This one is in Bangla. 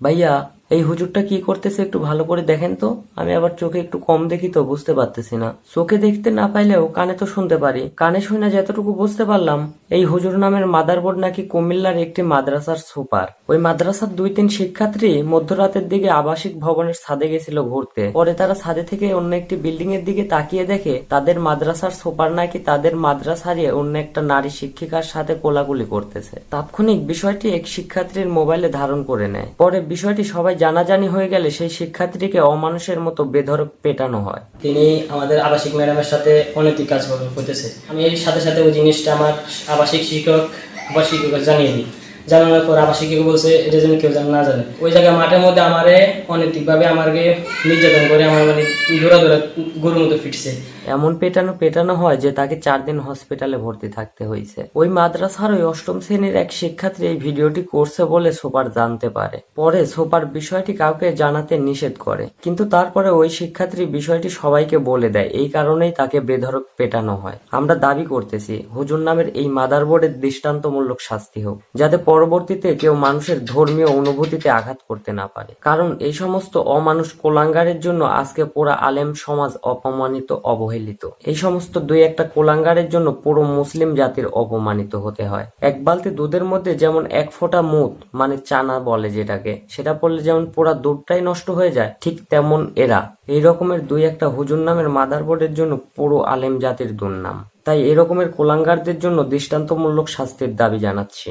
Bây giờ এই হুজুরটা কি করতেছে একটু ভালো করে দেখেন তো। আমি আবার চোখে একটু কম দেখি তো, বুঝতে পারতেছি না। চোখে দেখতে না পাইলেও কানে তো শুনতে পারি। কানে শুনে যতটুকু বুঝতে পারলাম, এই হুজুর নামের মাদারবোর্ড নাকি কুমিল্লার একটি মাদ্রাসার সুপার। ওই মাদ্রাসার দুই তিন শিক্ষার্থী মধ্যরাতের দিকে আবাসিক ভবনের ছাদে গেছিল ঘুরতে। পরে তারা ছাদে থেকে অন্য একটি বিল্ডিং এর দিকে তাকিয়ে দেখে তাদের মাদ্রাসার সুপার নাকি তাদের মাদ্রাসা হারিয়ে অন্য একটা নারী শিক্ষিকার সাথে কোলাকুলি করতেছে। তাৎক্ষণিক বিষয়টি এক শিক্ষার্থীর মোবাইলে ধারণ করে নেয়। পরে বিষয়টি সবাই জানাজানি হয়ে গেলে সেই শিক্ষার্থীকে অমানুষের মতো বেধরক পেটানো হয়। তিনি আমাদের আবাসিক ম্যাডামের সাথে অনৈতিক কাজ করতেছে। আমি এর সাথে সাথে ওই জিনিসটা আমার আবাসিক শিক্ষক, আবাসিক জানিয়ে দিই। জানানোর পর আবাসিক শিক্ষক বলছে, এটা যেন কেউ যেন না জানে। ওই জায়গায় মাঠের মধ্যে আমারে অনৈতিকভাবে আমাকে নির্যাতন করে, আমার মানে দৌড়া দৌড়া গরুর মতো ফিটছে এমন পেটানো পেটানো হয় যে তাকে চার দিন হসপিটালে ভর্তি থাকতে হয়েছে। ওই মাদ্রাসার ওই অষ্টম শ্রেণির এক শিক্ষার্থী এই ভিডিওটি করছে বলে সোপার জানতে পারে। পরে সোপার বিষয়টি কাউকে জানাতে নিষেধ করে। কিন্তু তারপরে ওই শিক্ষার্থী বিষয়টি সবাইকে বলে দেয়। এই কারণেই তাকে বেধরক পেটানো হয়। আমরা দাবি করতেছি, হুজুর নামের এই মাদারবোর্ডের দৃষ্টান্তমূলক শাস্তি হোক, যাতে পরবর্তীতে কেউ মানুষের ধর্মীয় অনুভূতিতে আঘাত করতে না পারে। কারণ এই সমস্ত অমানুষ কোলাঙ্গারের জন্য আজকে পুরা আলেম সমাজ অপমানিত, অবহেলিত। এই সমস্ত দুই একটা কোলাঙ্গারের জন্য পুরো মুসলিম জাতির অপমানিত হতে হয়। এক বালতি দুধের মধ্যে যেমন এক ফোঁটা মুদ মানে চানা বলে যেটাকে, সেটা পড়লে যেমন পুরা দুধটাই নষ্ট হয়ে যায়, ঠিক তেমন এরা। এই রকমের দুই একটা হুজুর নামের মাদারবোর্ডের জন্য পুরো আলেম জাতির দুর্নাম। তাই এরকমের কোলাঙ্গারদের জন্য দৃষ্টান্তমূলক শাস্তির দাবি জানাচ্ছি।